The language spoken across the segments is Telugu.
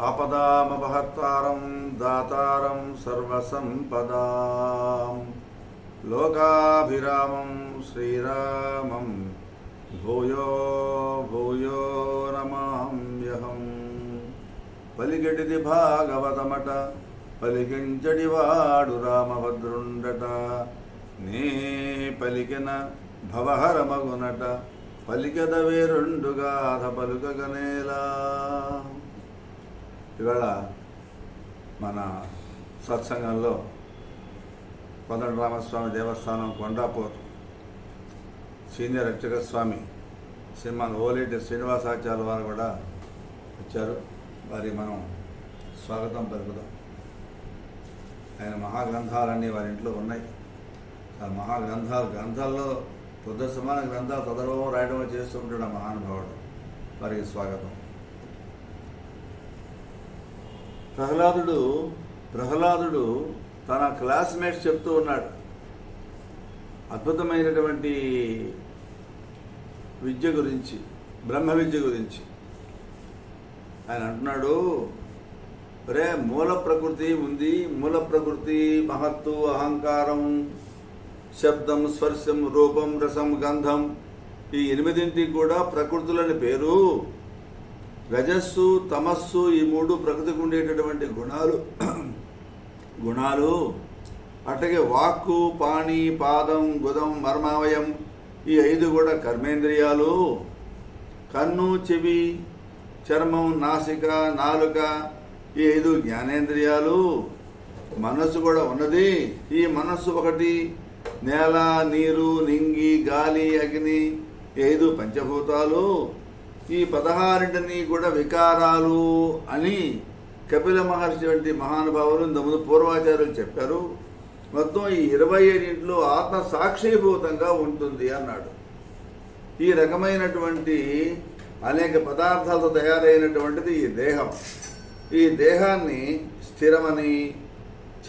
ఆపదామపహర్తారం దాతారం సర్వసంపదాం. లోకాభిరామం శ్రీరామం భూయో భూయో నమామ్యహం. పలిగడిది భాగవతమట పలికించడివాడు రామభద్రుండట. నే పలికిన భవహరమగునట పలికద వేరుండుగాధ పలుకగనేలా. ఇవాళ మన సత్సంగంలో కొందరు రామస్వామి దేవస్థానం కొండాపూర్ సీనియర్ అర్చక స్వామి శ్రీమాన్ ఓలేటి శ్రీనివాసాచార్య వారు కూడా వచ్చారు. వారి మనం స్వాగతం పలుకుదాం. ఆయన మహాగ్రంథాలన్నీ వారి ఇంట్లో ఉన్నాయి. ఆ మహాగ్రంథాలు గ్రంథాల్లో పొద్దు సమాన గ్రంథాలు చదవడం రాయడం చేస్తూ ఉంటాడు ఆ మహానుభావుడు. వారికి స్వాగతం. ప్రహ్లాదుడు ప్రహ్లాదుడు తన క్లాస్మేట్స్ చెప్తూ ఉన్నాడు. అద్భుతమైనటువంటి విద్య గురించి బ్రహ్మ విద్య గురించి. ఆయన అంటున్నాడు రే మూల ప్రకృతి ఉంది. మూల ప్రకృతి మహత్తు అహంకారం శబ్దం స్పర్శం రూపం రసం గంధం. ఈ ఎనిమిదింటికి కూడా ప్రకృతులని పేరు. రజస్సు తమస్సు ఈ మూడు ప్రకృతికి ఉండేటటువంటి గుణాలు. గుణాలు అట్లాగే వాక్కు పాణి పాదం గుదం మర్మావయం ఈ ఐదు కూడా కర్మేంద్రియాలు. కన్ను చెవి చర్మం నాసిక నాలుక ఈ ఐదు జ్ఞానేంద్రియాలు. మనస్సు కూడా ఉన్నది. ఈ మనస్సు ఒకటి నేల నీరు నింగి గాలి అగ్ని ఈ ఐదు పంచభూతాలు. ఈ పదహారింటిని కూడా వికారాలు అని కపిల మహర్షి వంటి మహానుభావులు ఇంతకుముందు పూర్వాచార్యులు చెప్పారు. మొత్తం ఈ ఇరవై ఏడింట్లో ఆత్మ సాక్షిభూతంగా ఉంటుంది అన్నాడు. ఈ రకమైనటువంటి అనేక పదార్థాలతో తయారైనటువంటిది ఈ దేహం. ఈ దేహాన్ని స్థిరమని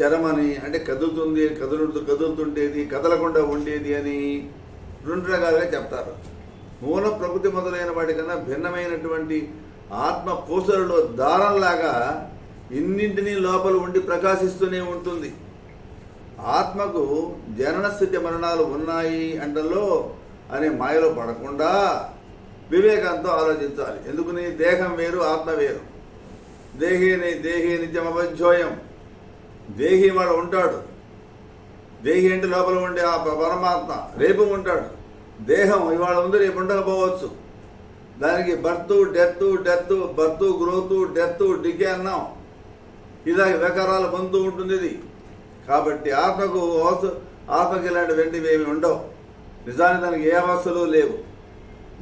చరమని అంటే కదులుతుంది కదులుతూ కదులుతుండేది కదలకుండా ఉండేది అని రెండు రకాలుగా చెప్తారు. మూల ప్రకృతి మొదలైన వాటికన్నా భిన్నమైనటువంటి ఆత్మ పూసలలో దారంలాగా ఇన్నింటినీ లోపల ఉండి ప్రకాశిస్తూనే ఉంటుంది. ఆత్మకు జనన స్థితి మరణాలు ఉన్నాయి అంటలో అనే మాయలో పడకుండా వివేకంతో ఆలోచించాలి. ఎందుకని? దేహం వేరు ఆత్మ వేరు. దేహేని దేహి నిత్యం అపధ్యోయం దేహి వాడు ఉంటాడు. దేహి అంటే లోపల ఉండే ఆ పరమాత్మ. రేపు ఉంటాడు. దేహం ఇవాళ ఉంది రేపు ఉండకపోవచ్చు. దానికి birth death death birth growth death decay అన్నాం. ఇలా వికారాలు పొందుతూ ఉంటుంది ఇది. కాబట్టి ఆత్మకు ఆత్మకి ఇలాంటి వెంటివి ఏమి ఉండవు. నిజానికి దానికి ఏ అవస్థలు లేవు.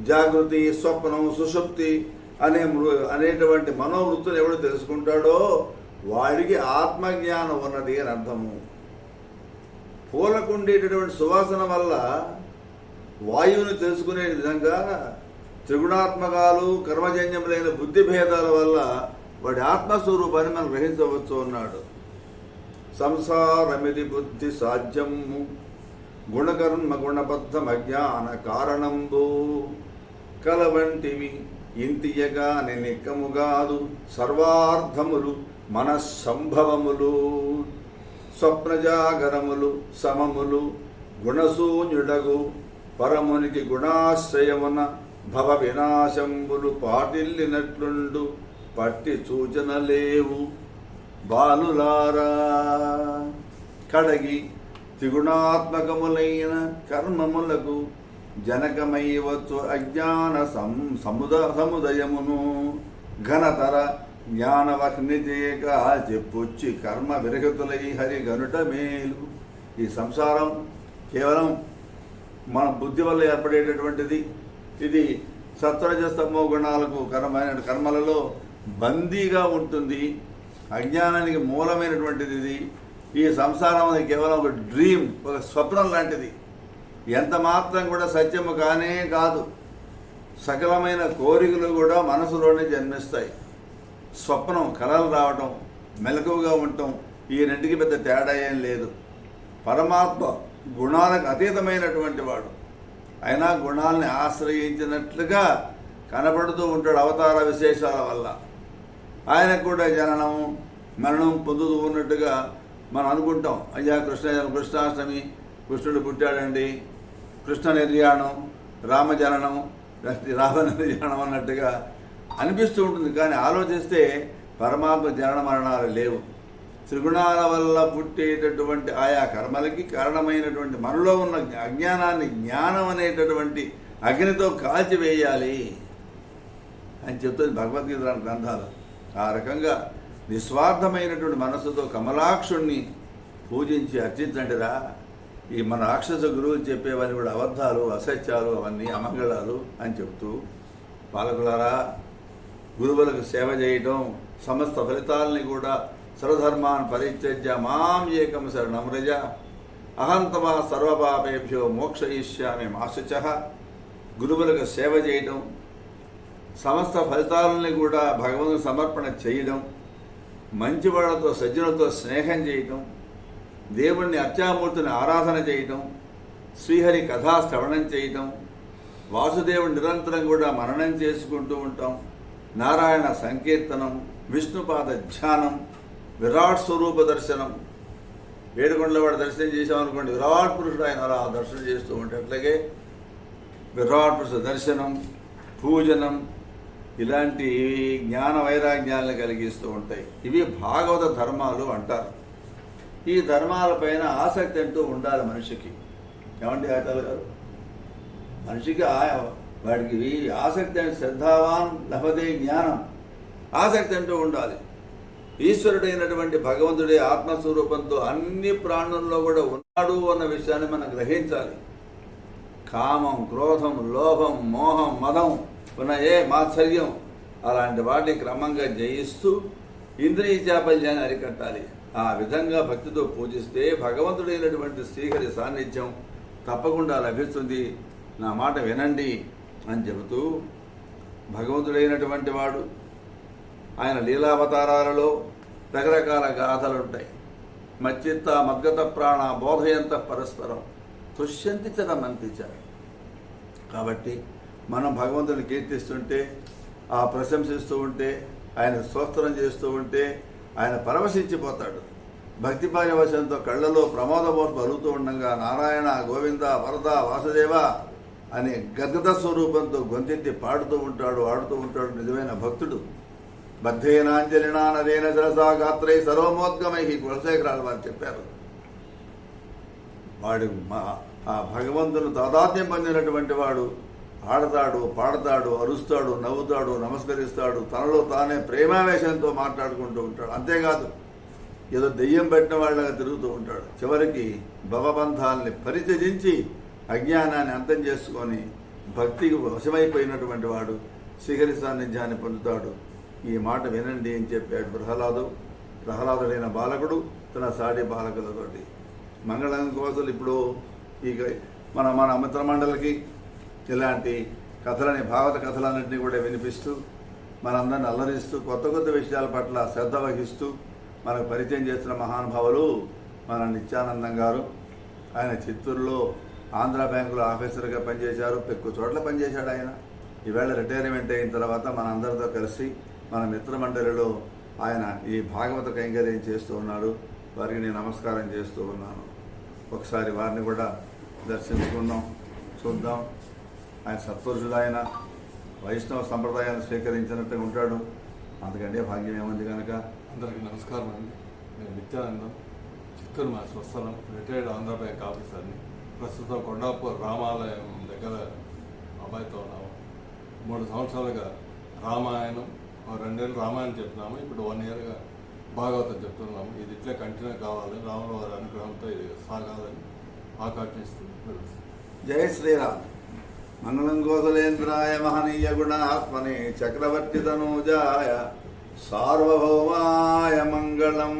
జాగృతి స్వప్నం సుషుప్తి అనే అనేటువంటి మనోవృత్తులు ఎవడు తెలుసుకుంటాడో వాడికి ఆత్మజ్ఞానం ఉన్నది అని అర్థము. పూలకు ఉండేటటువంటి సువాసన వల్ల వాయువుని తెలుసుకునే విధంగా త్రిగుణాత్మకాలు కర్మజన్యములైన బుద్ధి భేదాల వల్ల వాడి ఆత్మస్వరూపాన్ని మనం గ్రహించవచ్చు అన్నాడు. సంసారమిది బుద్ధి సాధ్యము గుణకర్మ గుణబద్ధం అజ్ఞాన కారణంబు. కలవంటివి ఇంతియగా నిక్కముగాదు సర్వార్థములు మనస్సంభవములు. స్వప్నజాగరములు సమములు గుణశూన్యుడగు పరమునికి గుణాశ్రయమున భవ వినాశంబులు పాటిల్లినట్లుండు పట్టి సూచన లేవు బాలులారా కడగి త్రిగుణాత్మకములైన కర్మములకు జనకమైవచ్చు అజ్ఞాన సం సముద సముదయమును ఘనతర జ్ఞానవహ్నిచేక చెప్పుచ్చి కర్మ విరహితులై హరి గనుట మేలు. ఈ సంసారం కేవలం మన బుద్ధి వల్ల ఏర్పడేటటువంటిది ఇది సత్వరజస్తమో గుణాలకు కర్మైన కర్మలలో బందీగా ఉంటుంది. అజ్ఞానానికి మూలమైనటువంటిది ఇది. ఈ సంసారం అనేది కేవలం ఒక డ్రీమ్ ఒక స్వప్నం లాంటిది. ఎంత మాత్రం కూడా సత్యము కానే కాదు. సకలమైన కోరికలు కూడా మనసులోనే జన్మిస్తాయి. స్వప్నం కలలు రావటం మెలకువగా ఉండటం ఈ రెంటికి పెద్ద తేడా ఏం లేదు. పరమాత్మ గుణాలకు అతీతమైనటువంటి వాడు. అయినా గుణాలని ఆశ్రయించినట్లుగా కనబడుతూ ఉంటాడు అవతార విశేషాల వల్ల. ఆయనకు కూడా జననం మరణం పొందుతూ ఉన్నట్టుగా మనం అనుకుంటాం. అయ్యా కృష్ణ కృష్ణాష్టమి కృష్ణుడు పుట్టాడండి. కృష్ణ నిర్యాణం రామ జననం నిర్యాణం అన్నట్టుగా అనిపిస్తూ ఉంటుంది. కానీ ఆలోచిస్తే పరమాత్మ జనన మరణాలు లేవు. త్రిగుణాల వల్ల పుట్టేటటువంటి ఆయా కర్మలకి కారణమైనటువంటి మనలో ఉన్న అజ్ఞానాన్ని జ్ఞానం అనేటటువంటి అగ్నితో కాల్చివేయాలి అని చెప్తుంది భగవద్గీత గ్రంథాలు. ఆ రకంగా నిస్వార్థమైనటువంటి మనసుతో కమలాక్షుణ్ణి పూజించి అర్చించండిరా ఈ మన రాక్షస గురువులు చెప్పేవన్నీ కూడా అబద్ధాలు అసత్యాలు అవన్నీ అమంగళాలు అని చెప్తూ పాలకులారా గురువులకు సేవ చేయటం సమస్త ఫలితాలని కూడా సర్వధర్మాన్ పరిత్యజ్య మాం ఏకం శరణం రజ. అహంతమా సర్వపాపేభ్యో మోక్షయిష్యామి మాసుచ. గురువులకు సేవ చేయటం సమస్త ఫలితాలని కూడా భగవంతుని సమర్పణ చేయడం మంచివాళ్ళతో సజ్జనులతో స్నేహం చేయటం దేవుణ్ణి అత్యామూర్తిని ఆరాధన చేయటం శ్రీహరి కథా శ్రవణం చేయటం వాసుదేవుని నిరంతరం కూడా మననం చేసుకుంటూ ఉంటాం నారాయణ సంకీర్తనం విష్ణుపాద ధ్యానం విరాట్ స్వరూప దర్శనం. ఏడుకొండల వాడు దర్శనం చేసామనుకోండి విరాట్ పురుషుడు ఆయన అలా దర్శనం చేస్తూ ఉంటే అట్లాగే విరాట్ పురుష దర్శనం పూజనం ఇలాంటి జ్ఞాన వైరాగ్యాలను కలిగిస్తూ ఉంటాయి. ఇవి భాగవత ధర్మాలు అంటారు. ఈ ధర్మాలపైన ఆసక్తి అంటూ ఉండాలి మనిషికి. ఏమండి ఆచార్య గారు? మనిషికి వాడికి ఆసక్తి అంటే శ్రద్ధావాన్ లభతే జ్ఞానం. ఆసక్తి అంటూ ఉండాలి. ఈశ్వరుడైనటువంటి భగవంతుడి ఆత్మస్వరూపంతో అన్ని ప్రాణుల్లో కూడా ఉన్నాడు అన్న విషయాన్ని మనం గ్రహించాలి. కామం క్రోధం లోభం మోహం మదం ఉన్న ఏ మాత్సర్యం అలాంటి వాటిని క్రమంగా జయిస్తూ ఇంద్రియ చాపల్యాన్ని అరికట్టాలి. ఆ విధంగా భక్తితో పూజిస్తే భగవంతుడైనటువంటి శ్రీహరి సాన్నిధ్యం తప్పకుండా లభిస్తుంది. నా మాట వినండి అని చెబుతూ భగవంతుడైనటువంటి వాడు ఆయన లీలావతారాలలో రకరకాల గాథలు ఉంటాయి మచ్చిత్త మద్గత ప్రాణ బోధయంత పరస్పరం తుష్యంతి చరమంతి చ. కాబట్టి మనం భగవంతుని కీర్తిస్తుంటే ఆ ప్రశంసిస్తూ ఉంటే ఆయన స్తోత్రం చేస్తూ ఉంటే ఆయన పరవశించిపోతాడు. భక్తి పారవశంతో కళ్ళలో ప్రమోదమూర్తి అరుగుతూ ఉండగా నారాయణ గోవింద వరద వాసుదేవ అనే గద్గద స్వరూపంతో గొంతెత్తి పాడుతూ ఉంటాడు ఆడుతూ ఉంటాడు నిజమైన భక్తుడు. బద్ధేనాంజలినా నరేన జలసా గాత్రై సర్వమోద్గమై కులశేఖరాలు వారు చెప్పారు. వాడు మా ఆ భగవంతుని తాదాత్మ్యం పొందినటువంటి వాడు ఆడతాడు పాడతాడు అరుస్తాడు నవ్వుతాడు నమస్కరిస్తాడు తనలో తానే ప్రేమావేశంతో మాట్లాడుకుంటూ ఉంటాడు. అంతేకాదు ఏదో దెయ్యం పెట్టిన వాళ్ళగా తిరుగుతూ ఉంటాడు. చివరికి భవబంధాలని పరిత్యజించి అజ్ఞానాన్ని అంతం చేసుకొని భక్తికి వశమైపోయినటువంటి వాడు శిఖరి సాన్నిధ్యాన్ని పొందుతాడు. ఈ మాట వినండి అని చెప్పాడు ప్రహ్లాదు. ప్రహ్లాదుడైన బాలకుడు తన సాటి బాలకులతోటి. మంగళం కోసం ఇప్పుడు ఈ మన మన మిత్రమండలికి ఇలాంటి కథలని భాగవత కథలన్నింటినీ కూడా వినిపిస్తూ మనందరిని అల్లరిస్తూ కొత్త కొత్త విషయాల పట్ల శ్రద్ధ వహిస్తూ మనకు పరిచయం చేస్తున్న మహానుభావులు మన నిత్యానందం గారు. ఆయన చిత్తూరులో ఆంధ్ర బ్యాంకులో ఆఫీసర్గా పనిచేశారు. ఎక్కువ చోట్ల పనిచేశాడు ఆయన. ఈవేళ రిటైర్మెంట్ అయిన తర్వాత మన అందరితో కలిసి మన మిత్రమండలిలో ఆయన ఈ భాగవత కైంకర్యం చేస్తూ ఉన్నాడు. వారికి నేను నమస్కారం చేస్తూ ఉన్నాను. ఒకసారి వారిని కూడా దర్శించుకుందాం చూద్దాం. ఆయన సత్పురుషుడు ఆయన వైష్ణవ సంప్రదాయాన్ని స్వీకరించినట్టుగా ఉంటాడు. అందుకంటే భాగ్యం ఏముంది కనుక? అందరికీ నమస్కారం అండి. నేను నిత్యానందం చిత్తూరు మా స్వస్థలం రిటైర్డ్ ఆంధ్ర బ్యాంక్ ఆఫీసర్ని. ప్రస్తుతం కొండాపూర్ రామాలయం దగ్గర అబ్బాయితో ఉన్నాము. మూడు సంవత్సరాలుగా రామాయణం రెండేళ్ళు రామాయణం చెప్తున్నాము ఇప్పుడు వన్ ఇయర్గా భాగవతం చెప్తున్నాము. ఇది ఇట్లే కంటిన్యూ కావాలి రాముల వారి అనుగ్రహంతో ఇది సాగాలని ఆకాంక్షిస్తూ జయ శ్రీరామ్. మంగళం గోసలేంద్రాయ మహనీయ గుణాత్మనే చక్రవర్తి తనూజాయ సార్వభౌమాయ మంగళం.